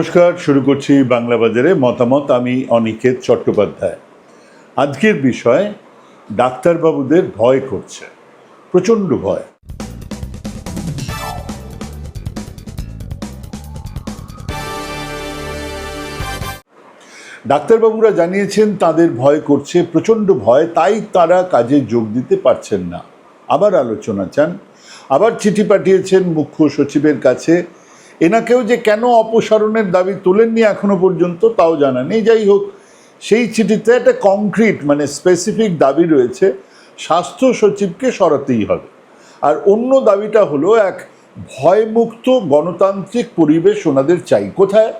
নমস্কার, শুরু করছি বাংলা বাজারে মতামত। আমি অনিকেত চট্টোপাধ্যায়। আজকের বিষয়, ডাক্তারবাবুদের ভয় করছে। প্রচণ্ড ভয়। ডাক্তারবাবুরা জানিয়েছেন, তাদের ভয় করছে, প্রচণ্ড ভয়, তাই তারা কাজে যোগ দিতে পারছেন না। আবার আলোচনা চান। আবার চিঠি পাঠিয়েছেন মুখ্য সচিবের কাছে। এনাকেও যে কেন অপসারণের দাবি তোলেননি এখনও পর্যন্ত তাও জানা নেই। যাই হোক, সেই চিঠিতে একটা কংক্রিট মানে স্পেসিফিক দাবি রয়েছে, স্বাস্থ্য সচিবকে সরাতেই হবে। আর অন্য দাবিটা হলো এক ভয়মুক্ত গণতান্ত্রিক পরিবেশ ওনাদের চাই। কোথায়?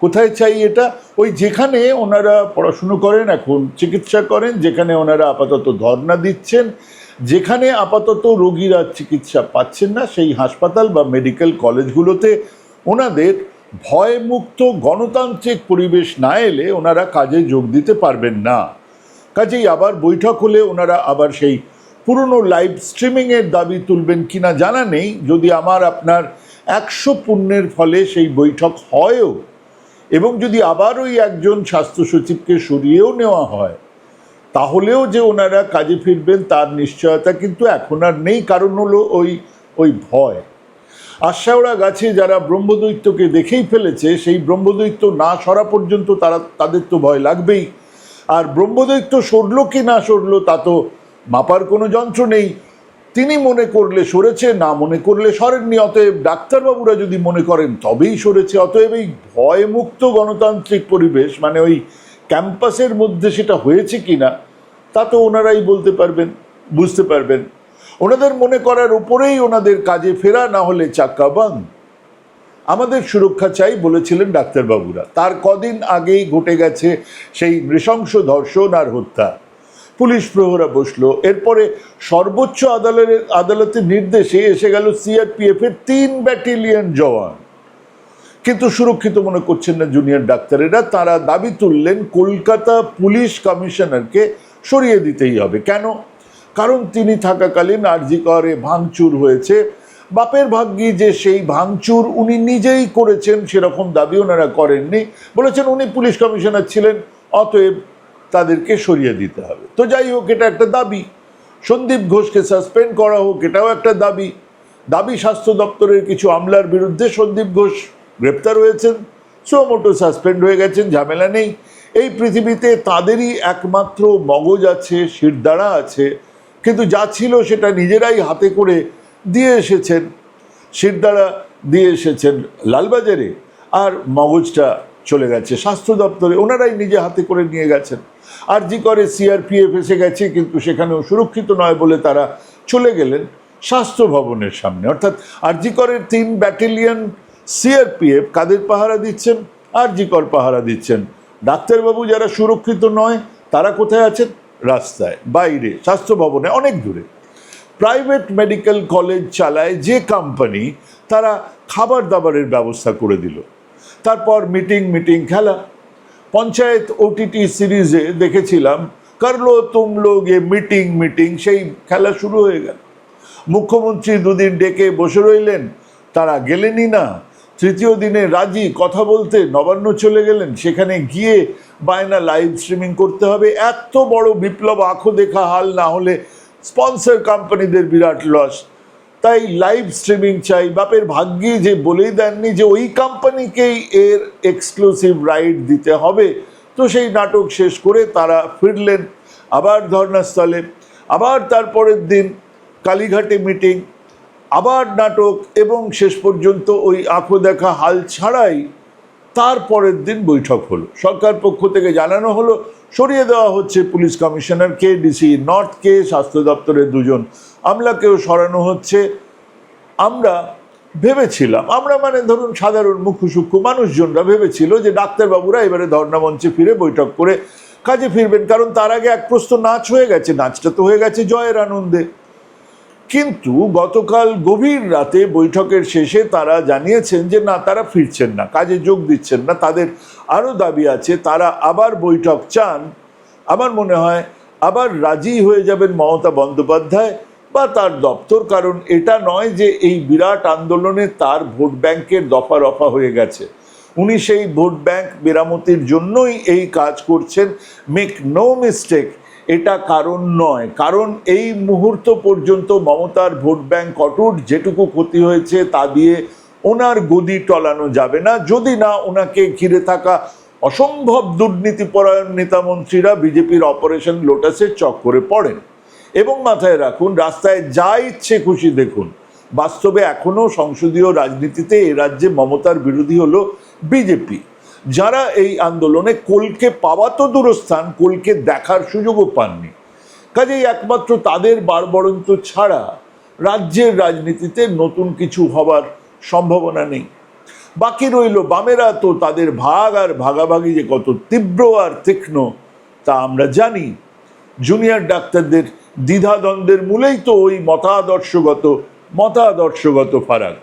কোথায় চাই এটা? ওই যেখানে ওনারা পড়াশুনো করেন, এখন চিকিৎসা করেন, যেখানে ওনারা আপাতত ধর্ণা দিচ্ছেন যেখানে আপাতত রোগীরা চিকিৎসা পাচ্ছেন না, সেই হাসপাতাল বা মেডিকেল কলেজগুলোতে ওনাদের ভয়মুক্ত গণতান্ত্রিক পরিবেশ না এলে ওনারা কাজে যোগ দিতে পারবেন না। কাজেই আবার বৈঠক হলে ওনারা আবার সেই পুরনো লাইভ স্ট্রিমিংয়ের দাবি তুলবেন কিনা জানা নেই। যদি আমার আপনার একশো পুণ্যের ফলে সেই বৈঠক হয়ও এবং যদি আবার ওই একজন স্বাস্থ্য সচিবকে সরিয়েও নেওয়া হয় তাহলেও যে ওনারা কাজে ফিরবেন তার নিশ্চয়তা কিন্তু এখন আর নেই, কারণ হলো ওই ওই ভয়। আশাওড়া গাছে যারা ব্রহ্মদৈত্যকে দেখেই ফেলেছে, সেই ব্রহ্মদৈত্য না সরা পর্যন্ত তারা, তাদের তো ভয় লাগবেই। আর ব্রহ্মদৈত্য সরলো কি না সরলো তা তো মাপার কোনো যন্ত্র নেই। তিনি মনে করলে সরেছে, না মনে করলে সরেননি, অতএব ডাক্তারবাবুরা যদি মনে করেন তবেই সরেছে, অতএব এই ভয়মুক্ত গণতান্ত্রিক পরিবেশ মানে ওই ক্যাম্পাসের মধ্যে সেটা হয়েছে কি না তা তো ওনারাই বলতে পারবেন, বুঝতে পারবেন। ওনাদের মনে করার উপরেই ওনাদের কাজে ফেরা, না হলে চাক্কা বাং আমাদের সুরক্ষা চাই বলেছিলেন ডাক্তারবাবুরা। তার কদিন আগেই ঘটে গেছে সেই নৃশংস ধর্ষণ আর হত্যা। পুলিশ প্রহরা বসল। এরপরে সর্বোচ্চ আদালতের আদালতের নির্দেশে এসে গেল সিআরপিএফ এর তিন ব্যাটালিয়ন জওয়ান। কিন্তু সুরক্ষিত মনে করছেন না জুনিয়র ডাক্তারেরা। তারা দাবি তুললেন, কলকাতা পুলিশ কমিশনারকে সরিয়ে দিতেই হবে। কেন? কারণ তিনি থাকাকালীন আরজি করে ভাঙচুর হয়েছে। বাপের ভাগ্যি যে সেই ভাঙচুর উনি নিজেই করেছেন, সেরকম দাবি ওনারা করেননি। বলেছেন উনি পুলিশ কমিশনার ছিলেন, অতএব তাদেরকে সরিয়ে দিতে হবে। তো যাই হোক, এটা একটা দাবি। সন্দীপ ঘোষকে সাসপেন্ড করা হোক, এটাও একটা দাবি। দাবি স্বাস্থ্য দপ্তরের কিছু আমলার বিরুদ্ধে সন্দীপ ঘোষ গ্রেপ্তার হয়েছেন সোমোটো সাসপেন্ড হয়ে গেছেন, ঝামেলা নেই। এই পৃথিবীতে তাদেরই একমাত্র মগজ আছে, শিরদাঁড়া আছে, কিন্তু যা ছিল সেটা নিজেরাই হাতে করে দিয়ে এসেছেন। শিরদাঁড়া দিয়ে এসেছেন লালবাজারে আর মগজটা চলে গেছে স্বাস্থ্য দপ্তরে, ওনারাই নিজে হাতে করে নিয়ে গেছেন। আর জি করে সিআরপিএফ এসে গেছে, কিন্তু সেখানেও সুরক্ষিত নয় বলে তারা চলে গেলেন স্বাস্থ্য ভবনের সামনে। অর্থাৎ আরজি করের তিন ব্যাটালিয়ন সিআরপিএফ কাদের পাহারা দিচ্ছেন? আরজি কর পাহারা দিচ্ছেন। ডাক্তারবাবু যারা সুরক্ষিত নয়, তারা কোথায় আছেন? রাস্তায়, বাইরে, স্বাস্থ্য ভবনে, অনেক দূরে। প্রাইভেট মেডিকেল কলেজ চালায় যে কোম্পানি তারা খাবার দাবারের ব্যবস্থা করে দিল। তারপর মিটিং মিটিং খেলা। পঞ্চায়েত ওটিটি সিরিজে দেখেছিলাম, করল তুম লোগ এ মিটিং মিটিং সেই খেলা শুরু হয়ে গেল। মুখ্যমন্ত্রী দুদিন ডেকে বসে রইলেন, তারা গেলেনই না। তৃতীয় দিনে রাজি কথা বলতে নবান্ন চলে গেলেন। সেখানে গিয়ে বায়না লাইভ স্ট্রিমিং করতে হবে। এত বড় বিপ্লব আঁখো দেখা হাল না হলে স্পন্সর কোম্পানিদের বিরাট লস তাই লাইভ স্ট্রিমিং চাই। বাপের ভাগ্যে যে বলেই দেননি যে ওই কোম্পানিকেই এর এক্সক্লুসিভ রাইট দিতে হবে। তো সেই নাটক শেষ করে তারা ফিরলেন আবার ধর্নাস্থলে। আবার তারপরের দিন কালীঘাটে মিটিং আবার নাটক এবং শেষ পর্যন্ত ওই আঁকো দেখা হাল ছাড়াই তার পরের দিন বৈঠক হলো। সরকার পক্ষ থেকে জানানো হলো, সরিয়ে দেওয়া হচ্ছে পুলিশ কমিশনারকে ডিসি নর্থকে স্বাস্থ্য দপ্তরের দুজন। আমলাকেও সরানো হচ্ছে। আমরা ভেবেছিলাম, আমরা মানে ধরুন সাধারণ মুখ্য সূক্ষ্ম মানুষজনরা ভেবেছিল যে ডাক্তারবাবুরা এবারে ধর্ণা মঞ্চে ফিরে বৈঠক করে কাজে ফিরবেন, কারণ তার আগে এক প্রস্ত নাচ হয়ে গেছে, নাচটা তো হয়ে গেছে জয়ের আনন্দে। কিন্তু গতকাল গভীর রাতে বৈঠকের শেষে তারা জানিয়েছেন যে, না, তারা ফিরছেন না, কাজে যোগ দিচ্ছেন না, তাদের আরও দাবি আছে, তারা আবার বৈঠক চান। আমার মনে হয়, আবার রাজি হয়ে যাবেন মমতা বন্দ্যোপাধ্যায় বা তার দপ্তর, কারণ এটা নয় যে এই বিরাট আন্দোলনে তার ভোট ব্যাংকের দফা রফা হয়ে গেছে। উনি সেই ভোট ব্যাংক মেরামতির জন্যই এই কাজ করছেন। মেক নো মিস্টেক এটা কারণ নয়। কারণ এই মুহূর্ত পর্যন্ত মমতার ভোট ব্যাংক অটুট যেটুকু ক্ষতি হয়েছে তা দিয়ে ওনার গদি টলানো যাবে না। যদি না ওনাকে ঘিরে থাকা অসম্ভব দুর্নীতিপরায়ণ নেতামন্ত্রীরা বিজেপির অপারেশন লোটাসের চক্করে পড়েন। এবং মাথায় রাখুন, রাস্তায় যা ইচ্ছে খুশি দেখুন, বাস্তবে এখনও সংসদীয় রাজনীতিতে এ রাজ্যে মমতার বিরোধী হলো বিজেপি। যারা এই আন্দোলনে কোলকে পাওয়া তো দূরস্থান, কোলকে দেখার সুযোগও পাননি। কাজেই একমাত্র তাদের বারবরন্ত ছাড়া রাজ্যের রাজনীতিতে নতুন কিছু হবার সম্ভাবনা নেই। বাকি রইল বামেরা তো তাদের ভাগ আর ভাগাভাগি যে কত তীব্র আর তীক্ষ্ণ, তা আমরা জানি। জুনিয়র ডাক্তারদের দ্বিধাদ্বন্দ্বের মূলেই তো ওই মতাদর্শগত মতাদর্শগত ফারাক।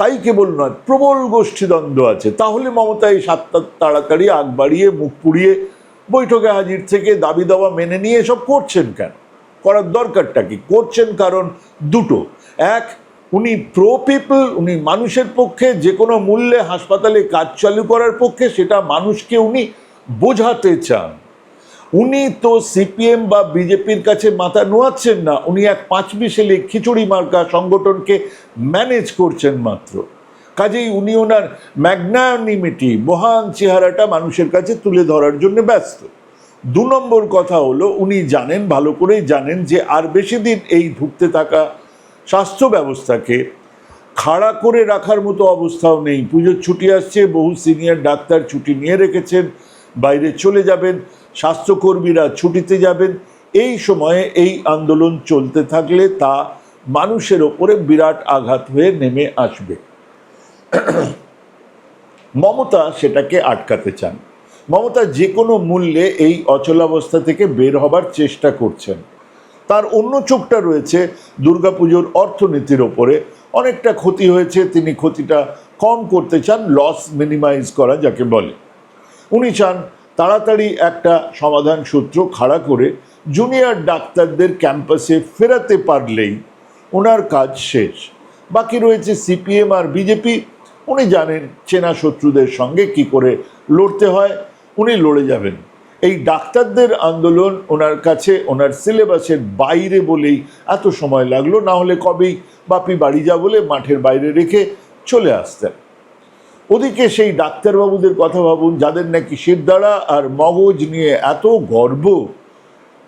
তাই কেবল নয়, প্রবল গোষ্ঠীদ্বন্দ্ব আছে। তাহলে মমতা এই সাতটা তাড়াতাড়ি আগ বাড়িয়ে, মুখ পুড়িয়ে বৈঠকে হাজির থেকে দাবি দাওয়া মেনে নিয়ে এসব করছেন কেন? করার দরকারটা কি? করছেন কারণ দুটো। এক, উনি প্রো পিপল উনি মানুষের পক্ষে যে কোনো মূল্যে হাসপাতালে কাজ চালু করার পক্ষে সেটা মানুষকে উনি বোঝাতে চান। উনি তো সিপিএম বা বিজেপির কাছে মাথা নোয়াচ্ছেন না। উনি এক পাঁচ মিশেলে খিচুড়ি মার্কা সংগঠনকে ম্যানেজ করছেন মাত্র। কাজেই উনি ওনার ম্যাগনানিমিটি, মহান চেহারাটা মানুষের কাছে তুলে ধরার জন্য ব্যস্ত। দু নম্বর কথা হলো, উনি জানেন, ভালো করেই জানেন যে আর বেশি দিন এই ধুঁকতে থাকা স্বাস্থ্য ব্যবস্থাকে খাড়া করে রাখার মতো অবস্থাও নেই। পুজোর ছুটি আসছে, বহু সিনিয়র ডাক্তার ছুটি নিয়ে রেখেছেন, বাইরে চলে যাবেন। স্বাস্থ্যকর্মীরা ছুটিতে যাবেন। এই সময়ে এই আন্দোলন চলতে থাকলে তা মানুষের ওপরে বিরাট আঘাত হয়ে নেমে আসবে। মমতা সেটাকে আটকাতে চান। মমতা যে কোনো মূল্যে এই অচলাবস্থা থেকে বের হবার চেষ্টা করছেন। তার অন্য চোখটা রয়েছে দুর্গাপুজোর অর্থনীতির ওপরে। অনেকটা ক্ষতি হয়েছে, তিনি ক্ষতিটা কম করতে চান লস মিনিমাইজ করা যাকে বলে। উনি চান তাড়াতাড়ি একটা সমাধান সূত্র খাড়া করে জুনিয়র ডাক্তারদের ক্যাম্পাসে ফেরাতে পারলেই ওনার কাজ শেষ। বাকি রয়েছে সিপিএম আর বিজেপি উনি জানেন চেনা শত্রুদের সঙ্গে কি করে লড়তে হয়, উনি লড়ে যাবেন। এই ডাক্তারদের আন্দোলন ওনার কাছে, ওনার সিলেবাসের বাইরে বলেই এত সময় লাগল, না হলে কবেই বাপি বাড়ি যা বলে মাঠের বাইরে রেখে চলে আসতেন। ওদিকে সেই ডাক্তারবাবুদের কথা ভাবুন, যাদের নাকি শিরদাঁড়া আর মগজ নিয়ে এত গর্ব।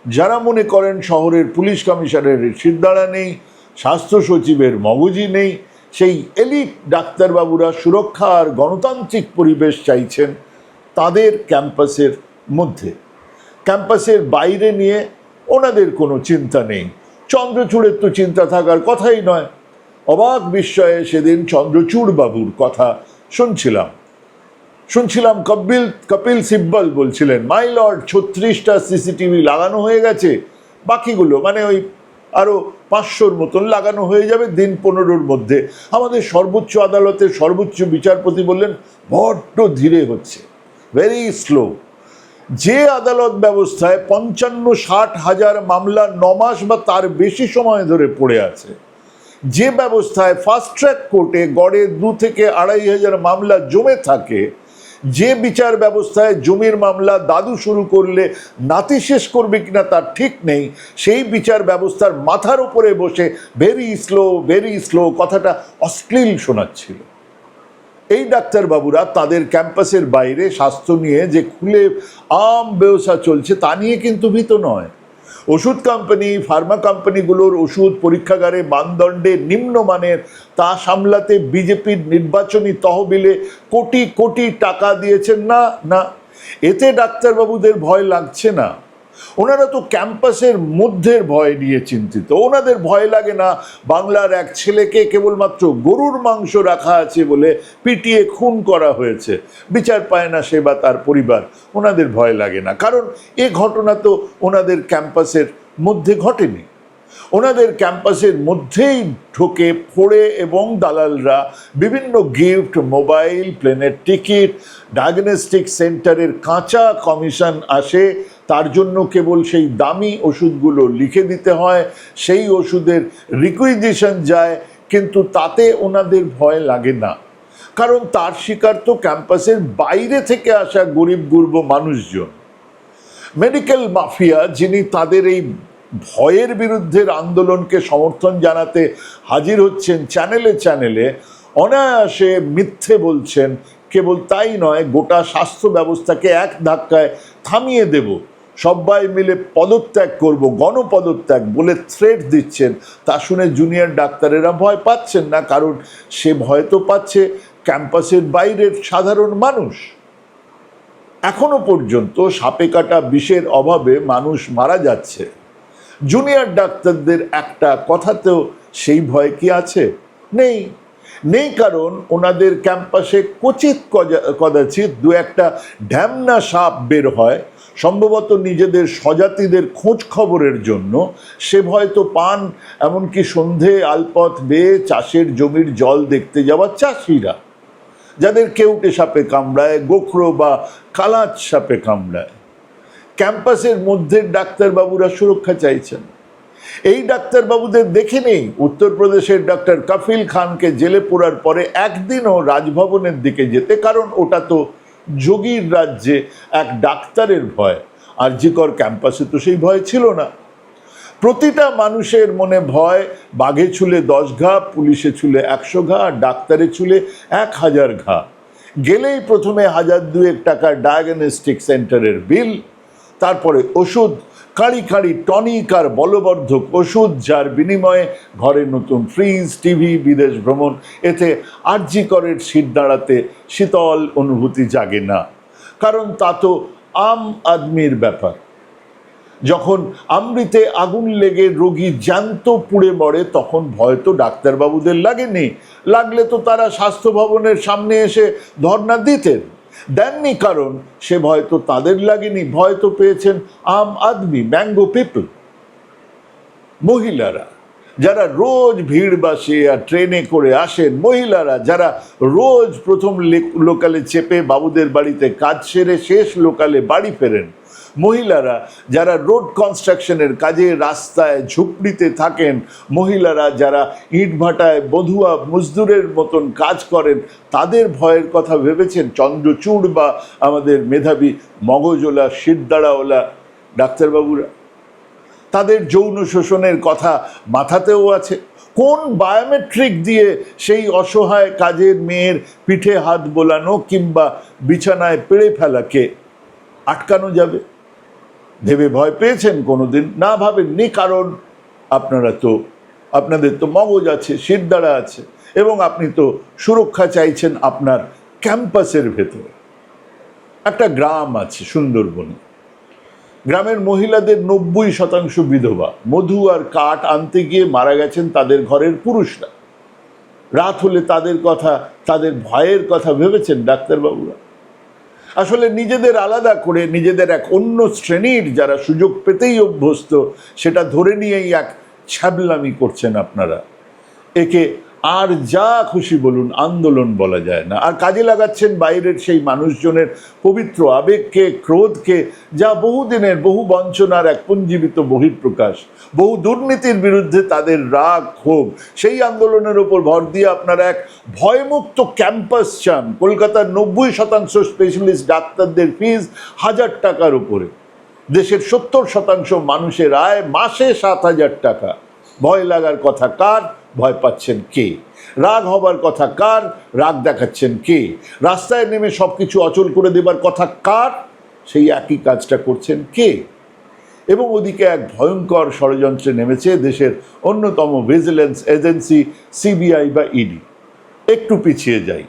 যারা মনে করেন শহরের পুলিশ কমিশনারের শিরদাঁড়া নেই, স্বাস্থ্য সচিবের মগজই নেই, সেই এলিট ডাক্তারবাবুরা সুরক্ষা আর গণতান্ত্রিক পরিবেশ চাইছেন তাদের ক্যাম্পাসের মধ্যে। ক্যাম্পাসের বাইরে নিয়ে ওনাদের কোনো চিন্তা নেই। চন্দ্রচূড়ের তো চিন্তা থাকার কথাই নয়। অবাক বিস্ময়ে সেদিন চন্দ্রচূড় বাবুর কথা শুনছিলাম। শুনছিলাম কপিল কপিল সিব্বল বলছিলেন মাই লর্ড ছত্রিশটা সিসিটিভি লাগানো হয়ে গেছে। বাকিগুলো মানে ওই আরও পাঁচশোর মতন লাগানো হয়ে যাবে দিন পনেরোর মধ্যে। আমাদের সর্বোচ্চ আদালতের সর্বোচ্চ বিচারপতি বললেন, বড্ড ধীরে হচ্ছে ভেরি স্লো যে আদালত ব্যবস্থায় পঞ্চান্ন ষাট হাজার মামলা ন মাস বা তার বেশি সময় ধরে পড়ে আছে যে ব্যবস্থায় ফাস্ট ট্র্যাক কোর্টে গড়ে দু থেকে আড়াই হাজার মামলা জমে থাকে, যে বিচার ব্যবস্থায় জমির মামলা দাদু শুরু করলে নাতি শেষ করবে কিনা তার ঠিক নেই, সেই বিচার ব্যবস্থার মাথার উপরে বসে ভেরি স্লো ভেরি স্লো কথাটা অশ্লীল শোনাচ্ছিল। এই ডাক্তারবাবুরা তাদের ক্যাম্পাসের বাইরে স্বাস্থ্য নিয়ে যে খুলে আম ব্যবসা চলছে তা নিয়ে কিন্তু ভীত নয়। ওষুধ কোম্পানি ফার্মা কোম্পানিগুলোর ওষুধ পরীক্ষাগারে মানদণ্ডে নিম্নমানের তা সামলাতে বিজেপির নির্বাচনী তহবিলে কোটি কোটি টাকা দিয়েছেন। না না, এতে ডাক্তারবাবুদের ভয় লাগছে না। ওনারা তো ক্যাম্পাসের মধ্যের ভয় নিয়ে চিন্তিত। ওনাদের ভয় লাগে না বাংলার এক ছেলেকে কেবলমাত্র গরুর মাংস রাখা আছে বলে পিটিয়ে খুন করা হয়েছে। বিচার পায় না সে বা তার পরিবার। ওনাদের ভয় লাগে না। কারণ এ ঘটনা তো ওনাদের ক্যাম্পাসের মধ্যে ঘটেনি। ওনাদের ক্যাম্পাসের মধ্যেই ঢোকে ফোড়ে এবং দালালরা বিভিন্ন গিফট, মোবাইল, প্লেনের টিকিট, ডায়াগনস্টিক সেন্টারের কাঁচা কমিশন আসে তার জন্য কেবল সেই দামি ওষুধগুলো লিখে দিতে হয়, সেই ওষুধের রিকুইজিশন যায়, কিন্তু তাতে ওনাদের ভয় লাগে না। কারণ তার শিকার তো ক্যাম্পাসের বাইরে থেকে আসা গরিব গুরব মানুষজন। মেডিকেল মাফিয়া যিনি তাদের এই ভয়ের বিরুদ্ধের আন্দোলনকে সমর্থন জানাতে হাজির হচ্ছেন চ্যানেলে চ্যানেলে, অনায়াসে মিথ্যে বলছেন, কেবল তাই নয়, গোটা স্বাস্থ্য ব্যবস্থাকে এক ধাক্কায় থামিয়ে দেব। সবাই মিলে পদত্যাগ করব, গণপদত্যাগ বলে থ্রেট দিচ্ছেন। তা শুনে জুনিয়র ডাক্তারেরা ভয় পাচ্ছেন না, কারণ সে ভয় তো পাচ্ছে ক্যাম্পাসের বাইরের সাধারণ মানুষ। এখনও পর্যন্ত সাপে কাটা বিষের অভাবে মানুষ মারা যাচ্ছে। জুনিয়র ডাক্তারদের একটা কথাতেও সেই ভয় কি আছে? নেই। নেই কারণ ওনাদের ক্যাম্পাসে কচিত কদাচিৎ দু একটা ঢ্যামনা সাপ বের হয় সম্ভবত নিজেদের স্বজাতিদের খোঁজ খবরের জন্য। সে হয়তো পান, এমনকি সন্ধে আলপথ বেয়ে চাষের জমির জল দেখতে যাওয়া চাষিরা। যাদের কেউটে সাপে কামড়ায়, গোখরো বা কালাচ সাপে কামড়ায়। ক্যাম্পাসের মধ্যে ডাক্তারবাবুরা সুরক্ষা চাইছেন। এই ডাক্তারবাবুদের দেখে নেই উত্তরপ্রদেশের ডাক্তার কাফিল খানকে জেলে পোড়ার পরে একদিনও রাজভবনের দিকে যেতে, কারণ ওটা তো যোগীর রাজ্যে এক ডাক্তারের ভয়। আর জিকর ক্যাম্পাসে তো সেই ভয় ছিল না। প্রতিটা মানুষের মনে ভয়, বাঘে ছুলে দশ ঘা, পুলিশে ছুলে একশো ঘা আর ডাক্তারে ছুলে এক হাজার ঘা। গেলেই প্রথমে হাজার দুয়েক টাকার ডায়াগনস্টিক সেন্টারের বিল তারপরে ওষুধ কাঁড়ি কাঁড়ি টনিক আর বলবর্ধক ওষুধ, যার বিনিময়ে ঘরে নতুন ফ্রিজ, টিভি, বিদেশ ভ্রমণ, এতে আর্জি করের সিট দাঁড়াতে শীতল অনুভূতি জাগে না। কারণ তা তো আম আদমির ব্যাপার। যখন আমৃতে আগুন লেগে রোগী জ্যান্ত পুড়ে মরে, তখন ভয় তো ডাক্তারবাবুদের লাগেনি। লাগলে তো তারা স্বাস্থ্য ভবনের সামনে এসে ধর্ণা দিতেন। দেননি কারণ সে ভয় তো তাদের লাগেনি, ভয় তো পেয়েছেন আম আদমি, ম্যাঙ্গো পিপল। মহিলারা, যারা রোজ ভিড় বাসে আর ট্রেনে করে আসেন, মহিলারা যারা রোজ প্রথম লোকালে চেপে বাবুদের বাড়িতে কাজ সেরে শেষ লোকালে বাড়ি ফেরেন মহিলারা যারা রোড কনস্ট্রাকশনের কাজে রাস্তায় ঝুপড়িতে থাকেন, মহিলারা যারা ইটভাটায় বধুয়া মজদুরের মতন কাজ করেন, তাদের ভয়ের কথা ভেবেছেন চন্দ্রচূড় বা আমাদের মেধাবী মগজওলা শিরদাঁড়াওয়ালা ডাক্তারবাবুরা। তাদের যৌন শোষণের কথা মাথাতেও আছে। কোন বায়োমেট্রিক দিয়ে সেই অসহায় কাজের মেয়ের পিঠে হাত বোলানো কিংবা বিছানায় পেড়ে ফেলাকে আটকানো যাবে। ভেবে ভয় পেয়েছেন কোনোদিন? না ভাবেননি, কারণ আপনারা তো, আপনাদের তো মগজ আছে শিরদাঁড়া আছে, এবং আপনি তো সুরক্ষা চাইছেন আপনার ক্যাম্পাসের ভেতরে। একটা গ্রাম আছে সুন্দরবনে। গ্রামের মহিলাদের নব্বই শতাংশ বিধবা। মধু আর কাঠ আনতে গিয়ে মারা গেছেন তাদের ঘরের পুরুষরা। রাত হলে তাদের কথা, তাদের ভয়ের কথা ভেবেছেন ডাক্তারবাবুরা। আসলে নিজেদের আলাদা করে নিজেদের এক অন্য শ্রেণির যারা সুযোগ পেতেই অভ্যস্ত, সেটা ধরে নিয়েই এক ছ্যাবলামি করছেন আপনারা। একে আর যা খুশি বলুন, আন্দোলন বলা যায় না। আর কাজে লাগাচ্ছেন বাইরের সেই মানুষজনের পবিত্র আবেগকে, ক্রোধকে, যা বহুদিনের, বহু বঞ্চনার এক পুঞ্জীবিত বহিঃপ্রকাশ। বহু দুর্নীতির বিরুদ্ধে তাদের রাগ, ক্ষোভ, সেই আন্দোলনের ওপর ভর দিয়ে আপনারা এক ভয়মুক্ত ক্যাম্পাস চান। কলকাতার নব্বই শতাংশ স্পেশালিস্ট ডাক্তারদের ফিজ হাজার টাকার উপরে। দেশের সত্তর শতাংশ মানুষের আয় মাসে সাত হাজার টাকা। ভয় লাগার কথা কার? ভয় পাচ্ছেন কে? রাগ হবার কথা কার? রাগ দেখাচ্ছেন কে? রাস্তায় নেমে সব কিছু অচল করে দেবার কথা কার? সেই একই কাজটা করছেন কে? এবং ওদিকে এক ভয়ঙ্কর ষড়যন্ত্রে নেমেছে দেশের অন্যতম ভিজিলেন্স এজেন্সি সিবিআই বা ইডি একটু পিছিয়ে যাই।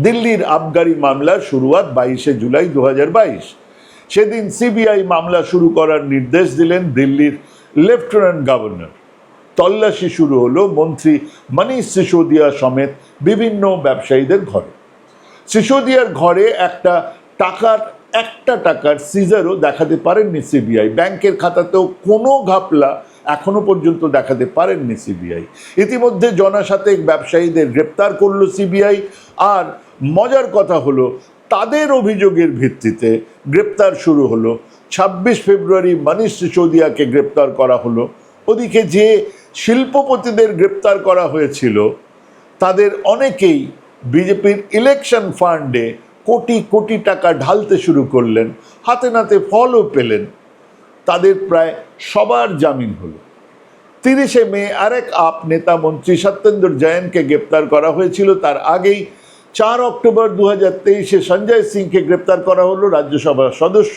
দিল্লির আবগারি মামলার শুরুয়াত বাইশে জুলাই দু হাজার বাইশ। সেদিন সিবিআই মামলা শুরু করার নির্দেশ দিলেন দিল্লির লেফটেন্যান্ট গভর্নর। তল্লাশি শুরু হলো মন্ত্রী মনীষ সিসোদিয়া সমেত বিভিন্ন ব্যবসায়ীদের ঘরে। সিসোদিয়ার ঘরে একটা টাকার একটা টাকার সিজারও দেখাতে পারেননি সিবিআই। ব্যাংকের খাতাতেও কোনো ঘাপলা এখনও পর্যন্ত দেখাতে পারেননি সিবিআই। ইতিমধ্যে জনসাতেক ব্যবসায়ীদের গ্রেপ্তার করল সিবিআই আর মজার কথা হলো তাদের অভিযোগের ভিত্তিতে গ্রেপ্তার শুরু হলো। ছাব্বিশ ফেব্রুয়ারি মনীষ সিসোদিয়াকে গ্রেপ্তার করা হলো। ওদিকে যে শিল্পপতিদের গ্রেপ্তার করা হয়েছিল। তাদের অনেকেই বিজেপির ইলেকশন ফান্ডে কোটি কোটি টাকা ঢালতে শুরু করলেন, হাতে নাতে ফলও পেলেন। তাদের প্রায় সবার জামিন হলো। তিরিশে মে আরেক আপ নেতা মন্ত্রী সত্যেন্দ্র জয়েনকে গ্রেপ্তার করা হয়েছিল, তার আগেই চার অক্টোবর দু হাজার তেইশে সঞ্জয় সিংকে গ্রেপ্তার করা হলো রাজ্যসভার সদস্য।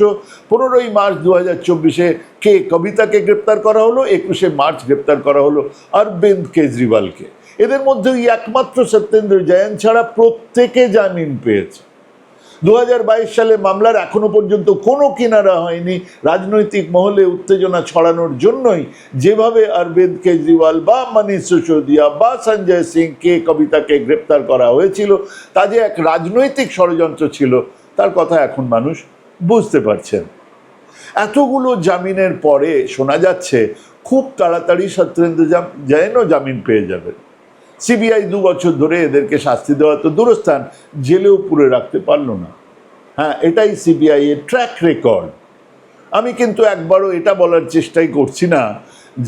পনেরোই মার্চ দু হাজার চব্বিশে কে কবিতাকে গ্রেপ্তার করা হলো, একুশে মার্চ গ্রেপ্তার করা হলো অরবিন্দ কেজরিওয়ালকে। এদের মধ্যে একমাত্র সত্যেন্দ্র জয়ান ছাড়া প্রত্যেকে জামিন পেয়েছে। দু হাজার বাইশ সালে মামলার এখনও পর্যন্ত কোনো কিনারা হয়নি। রাজনৈতিক মহলে উত্তেজনা ছড়ানোর জন্যই যেভাবে অরবিন্দ কেজরিওয়াল বা মনীষ সিসোদিয়া বা সঞ্জয় সিং কে কবিতাকে গ্রেপ্তার করা হয়েছিল, তা যে এক রাজনৈতিক ষড়যন্ত্র ছিল, তার কথা এখন মানুষ বুঝতে পারছেন। এতগুলো জামিনের পরে শোনা যাচ্ছে, খুব তাড়াতাড়ি সত্যেন্দ্র জৈনও জামিন পেয়ে যাবেন। সিবিআই দু বছর ধরে এদেরকে শাস্তি দেওয়া তো দূরস্থান, জেলেও পুরে রাখতে পারল না। হ্যাঁ এটাই সিবিআই এর ট্র্যাক রেকর্ড আমি কিন্তু একবারও এটা বলার চেষ্টাই করছি না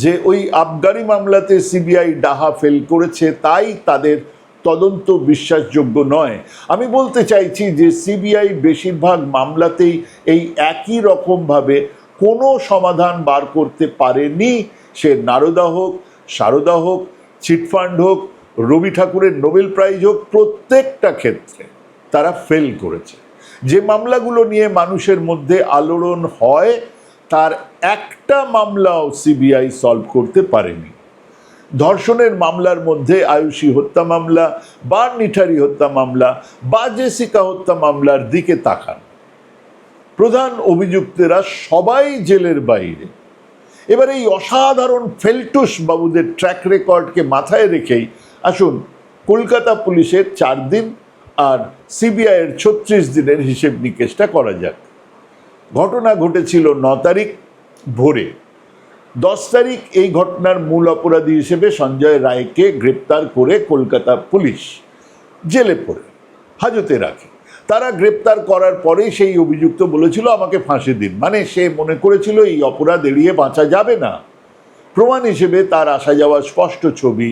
যে ওই আবগারি মামলাতে সিবিআই ডাহা ফেল করেছে, তাই তাদের তদন্ত বিশ্বাসযোগ্য নয়। আমি বলতে চাইছি যে সিবিআই বেশিরভাগ মামলাতেই এই একই রকমভাবে কোনো সমাধান বার করতে পারেনি। সে নারদা হোক, সারদা হোক চিটফান্ড হোক রবি ঠাকুরের নোবেল প্রাইজ হোক প্রত্যেকটা ক্ষেত্রে তারা ফেল করেছে। যে মামলাগুলো নিয়ে মানুষের মধ্যে আলোড়ন হয়, তার একটা মামলাও সিবিআই সলভ করতে পারেনি। ধর্ষণের মামলার মধ্যে আয়ুষী হত্যা মামলা বা নিঠারি হত্যা মামলা, বা জেসিকা হত্যা মামলার দিকে তাকান। প্রধান অভিযুক্তেরা সবাই জেলের বাইরে। এবার এই অসাধারণ ফেলটুস বাবুদের ট্র্যাক রেকর্ডকে মাথায় রেখেই আসুন, কলকাতা পুলিশের চার দিন আর সিবিআইয়ের ছত্রিশ দিনের হিসেব নিকেশটা করা যাক। ঘটনা ঘটেছিল ন তারিখ ভোরে। দশ তারিখ এই ঘটনার মূল অপরাধী হিসেবে সঞ্জয় রায়কে গ্রেপ্তার করে কলকাতা পুলিশ জেলে পড়ে, হাজতে রাখে। তারা গ্রেপ্তার করার পরেই সেই অভিযুক্ত বলেছিল, আমাকে ফাঁসি দিন। মানে সে মনে করেছিল, এই অপরাধ এড়িয়ে বাঁচা যাবে না। প্রমাণ হিসেবে তার আসা যাওয়া স্পষ্ট ছবি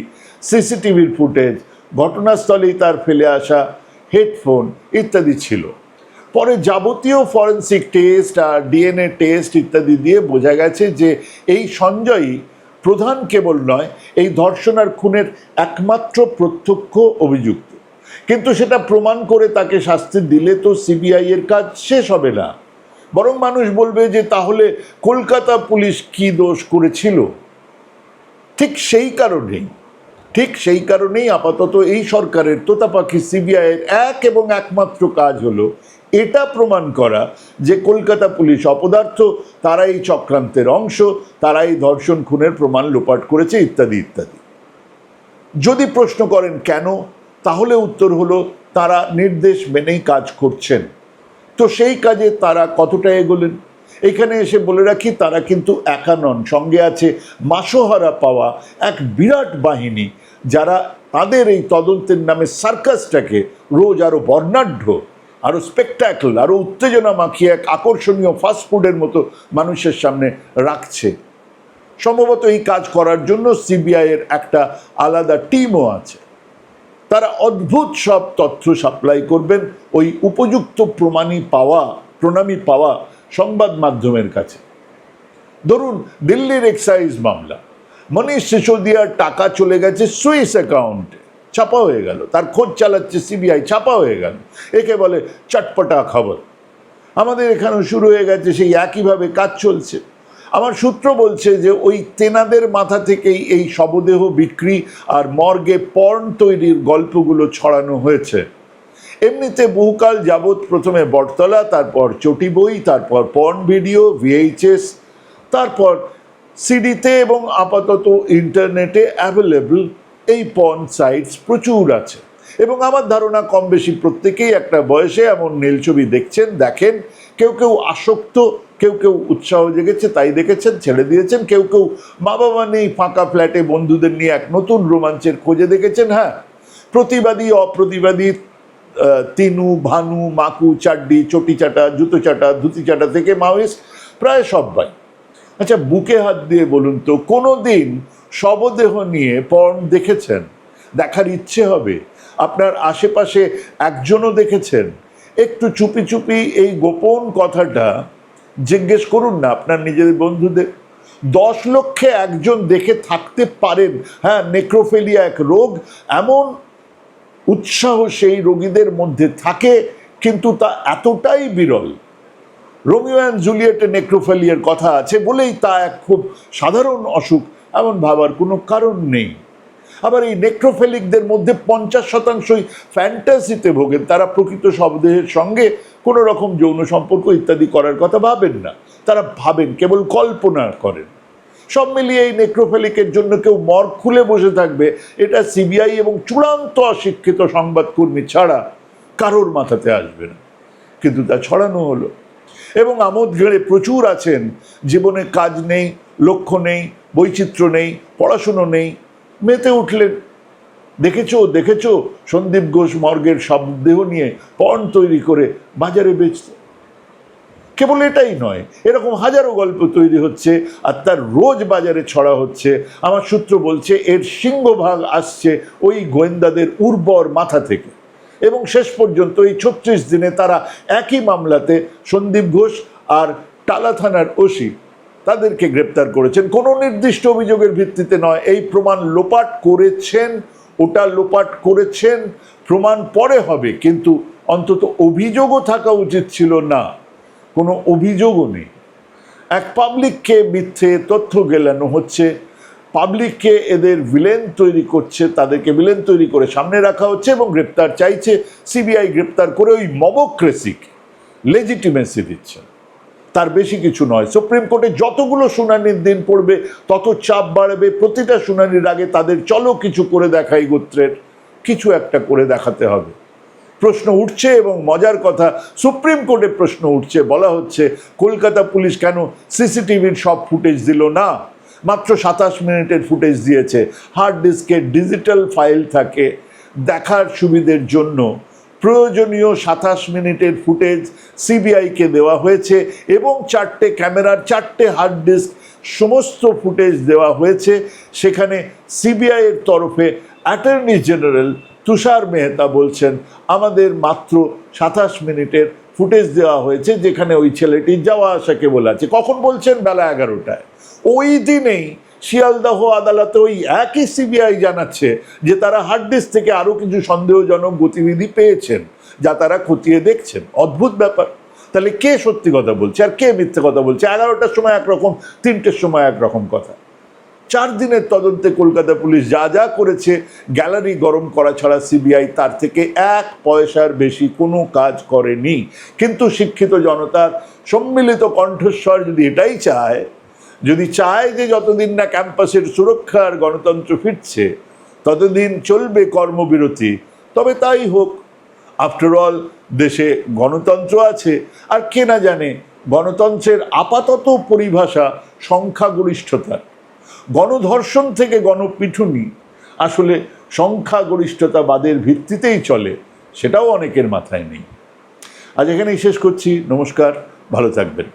সিসিটিভির ফুটেজ, ঘটনাস্থলেই তার ফেলে আসা হেডফোন ইত্যাদি ছিল। পরে যাবতীয় ফরেন্সিক টেস্ট আর ডিএনএ টেস্ট ইত্যাদি দিয়ে বোঝা গেছে যে এই সঞ্জয়ই প্রধান কেবল নয়, এই ধর্ষণ আর খুনের একমাত্র প্রত্যক্ষ অভিযুক্ত। কিন্তু সেটা প্রমাণ করে তাকে শাস্তি দিলে তো সিবিআই এর কাজ শেষ হবে না। বরং মানুষ বলবে যে তাহলে কলকাতা পুলিশ কি দোষ করেছিল? ঠিক সেই কারণেই ঠিক সেই কারণেই আপাতত এই সরকারের তোতাপাখি সিবিআইয়ের এক এবং একমাত্র কাজ হলো এটা প্রমাণ করা যে কলকাতা পুলিশ অপদার্থ, তারা এই চক্রান্তের অংশ, তারা এই ধর্ষণ খুনের প্রমাণ লোপাট করেছে ইত্যাদি ইত্যাদি। যদি প্রশ্ন করেন কেন, তাহলে উত্তর হলো তারা নির্দেশ মেনেই কাজ করছেন। তো সেই কাজে তারা কতটা এগোলেন? এখানে এসে বলে রাখি, তারা কিন্তু একা নন, সঙ্গে আছে মাসোহারা পাওয়া এক বিরাট বাহিনী যারা তাদের এই তদন্তের নামে সার্কাসটাকে রোজ আরও বর্ণাঢ্য আরও স্পেকট্যাকল আরও উত্তেজনা মাখিয়ে এক আকর্ষণীয় ফাস্টফুডের মতো মানুষের সামনে রাখছে। সম্ভবত এই কাজ করার জন্য সিবিআইয়ের একটা আলাদা টিমও আছে। তারা অদ্ভুত সব তথ্য সাপ্লাই করবেন, ওই উপযুক্ত প্রমাণী পাওয়া, প্রণামী পাওয়া সংবাদ মাধ্যমের কাছে। ধরুন, দিল্লির এক্সাইজ মামলা। মনীষ সিসোদিয়ার টাকা চলে গেছে সুইস অ্যাকাউন্টে। ছাপা হয়ে গেল। তার খোঁজ চালাচ্ছে সিবিআই, ছাপা হয়ে গেল। একে বলে চটপটা খবর। আমাদের এখানেও শুরু হয়ে গেছে, সেই একইভাবে কাজ চলছে। আমার সূত্র বলছে যে ওই তেনাদের মাথা থেকেই এই শবদেহ বিক্রি আর মর্গে পর্ন তৈরির গল্পগুলো ছড়ানো হয়েছে। এমনিতে বহুকাল যাবৎ প্রথমে বটতলা, তারপর চটি বই, তারপর পর্ন ভিডিও ভিএইচএস তারপর সিডিতে এবং আপাতত ইন্টারনেটে অ্যাভেলেবল এই পর্ন সাইটস প্রচুর আছে। এবং আমার ধারণা কম বেশি প্রত্যেকেই একটা বয়সে এমন নীল ছবি দেখছেন, দেখেন, কেউ কেউ আসক্ত, কেউ কেউ উৎসাহ জেগেছে, তাই দেখেছেন, ছেড়ে দিয়েছেন, কেউ কেউ মা বাবা নেই, ফাঁকা ফ্ল্যাটে বন্ধুদের নিয়ে এক নতুন রোমাঞ্চের খোঁজে দেখেছেন হ্যাঁ? প্রতিবাদী, অপ্রতিবাদী তিনু, ভানু, মাকু, চাড্ডি, চটি চাটা, জুতো চাটা, ধুতি চাটা থেকে মাওয়িস্ট, প্রায় সবাই আচ্ছা বুকে হাত দিয়ে বলুন তো কোনো দিন শবদেহ নিয়ে পর্ন দেখেছেন? দেখার ইচ্ছে হবে? আপনার আশেপাশে একজনও দেখেছেন? একটু চুপি চুপি এই গোপন কথাটা জিজ্ঞেস করুন না আপনার নিজেদের বন্ধুদের। দশ লক্ষে একজন দেখে থাকতে পারেন। হ্যাঁ নেক্রোফেলিয়া এক রোগ। এমন উৎসাহ সেই রোগীদের মধ্যে থাকে, কিন্তু তা এতটাই বিরল রোমিও অ্যান্ড জুলিয়েটে নেক্রোফেলিয়ার কথা আছে বলেই তা এক খুব সাধারণ অসুখ, এমন ভাবার কোনো কারণ নেই। আবার এই নেক্রোফেলিকদের মধ্যে পঞ্চাশ শতাংশই ফ্যান্টাসিতে ভোগেন, তারা প্রকৃত শব্দের সঙ্গে কোনো রকম যৌন সম্পর্ক ইত্যাদি করার কথা ভাবেন না। তারা ভাবেন কেবল কল্পনা করেন। সব মিলিয়ে এই নেক্রোফেলিকের জন্য কেউ মর্গ খুলে বসে থাকবে, এটা সিবিআই এবং চূড়ান্ত অশিক্ষিত সংবাদকর্মী ছাড়া কারোর মাথাতে আসবে না। কিন্তু তা ছড়ানো হলো। এবং আমোদ ঘেড়ে প্রচুর আছেন। জীবনে কাজ নেই, লক্ষ্য নেই, বৈচিত্র্য নেই, পড়াশুনো নেই। মেতে উঠলেন। দেখেছ দেখেছ? সন্দীপ ঘোষ মর্গের শবদেহ নিয়ে পণ তৈরি করে বাজারে বেচত। কেবল এটাই নয়, এরকম হাজারো গল্প তৈরি হচ্ছে আর তার রোজ বাজারে ছড়া হচ্ছে। আমার সূত্র বলছে, এর সিংহভাগ আসছে ওই গোয়েন্দাদের উর্বর মাথা থেকে। এবং শেষ পর্যন্ত এই ছত্রিশ দিনে তারা একই মামলাতে সন্দীপ ঘোষ আর টালা থানার ওসি তাদেরকে গ্রেপ্তার করেছেন। কোনো নির্দিষ্ট অভিযোগের ভিত্তিতে নয়, এই প্রমাণ লোপাট করেছেন, ওটা লোপাট করেছেন, প্রমাণ পরে হবে, কিন্তু অন্তত অভিযোগও থাকা উচিত ছিল না, কোনো অভিযোগও নেই। এক পাবলিককে মিথ্যে তথ্য গেলানো হচ্ছে পাবলিককে এদের ভিলেন তৈরি করছে, তাদেরকে ভিলেন তৈরি করে সামনে রাখা হচ্ছে এবং গ্রেপ্তার চাইছে। সিবিআই গ্রেপ্তার করে ওই মবক্রেসিকে লেজিটিমেসি দিচ্ছে। তার বেশি কিছু নয়। সুপ্রিম কোর্টে যতগুলো শুনানির দিন পড়বে, তত চাপ বাড়বে। প্রতিটা শুনানির আগে তাদের চলো কিছু করে দেখাই গোত্রের। কিছু একটা করে দেখাতে হবে। প্রশ্ন উঠছে এবং মজার কথা সুপ্রিম কোর্টে প্রশ্ন উঠছে। বলা হচ্ছে, কলকাতা পুলিশ কেন সিসিটিভির সব ফুটেজ দিল না? মাত্র সাতাশ মিনিটের ফুটেজ দিয়েছে। হার্ড ডিস্কে ডিজিটাল ফাইল থাকে দেখার সুবিধের জন্য। প্রয়োজনীয় সাতাশ মিনিটের ফুটেজ সিবিআইকে দেওয়া হয়েছে এবং চারটে ক্যামেরার চারটে হার্ড ডিস্ক সমস্ত ফুটেজ দেওয়া হয়েছে। সেখানে সিবিআইয়ের তরফে অ্যাটর্নি জেনারেল তুষার মেহতা বলছেন, আমাদের মাত্র সাতাশ মিনিটের ফুটেজ দেওয়া হয়েছে যেখানে ওই ছেলেটির যাওয়া আসা কেবল আছে। কখন বলছেন? বেলা এগারোটায়। ওই দিনেই শিয়ালদাহ আদালতে ওই একই সিবিআই জানাচ্ছে যে তারা হার্ড ডিস্ক থেকে আরও কিছু সন্দেহজনক গতিবিধি পেয়েছেন, যা তারা খতিয়ে দেখছেন। অদ্ভুত ব্যাপার। তাহলে কে সত্যি কথা বলছে? আর কে মিথ্যে কথা বলছে? এগারোটার সময় একরকম, তিনটের সময় একরকম কথা। চার দিনের তদন্তে কলকাতা পুলিশ যা যা করেছে, গ্যালারি গরম করা ছাড়া সিবিআই তার থেকে এক পয়সার বেশি কোনো কাজ করেনি। কিন্তু শিক্ষিত জনতার সম্মিলিত কণ্ঠস্বর যদি এটাই চায়, যদি চায় যে যতদিন না ক্যাম্পাসের সুরক্ষার গণতন্ত্র ফিরছে, ততদিন চলবে কর্মবিরতি। তবে তাই হোক আফটার অল দেশে গণতন্ত্র আছে, আর কে না জানে গণতন্ত্রের আপাতত পরিভাষা সংখ্যাগরিষ্ঠতা গণধর্ষণ থেকে গণপিঠুনি আসলে সংখ্যাগরিষ্ঠতাবাদের ভিত্তিতেই চলে, সেটাও অনেকের মাথায় নেই। আজ এখানেই শেষ করছি। নমস্কার, ভালো থাকবেন।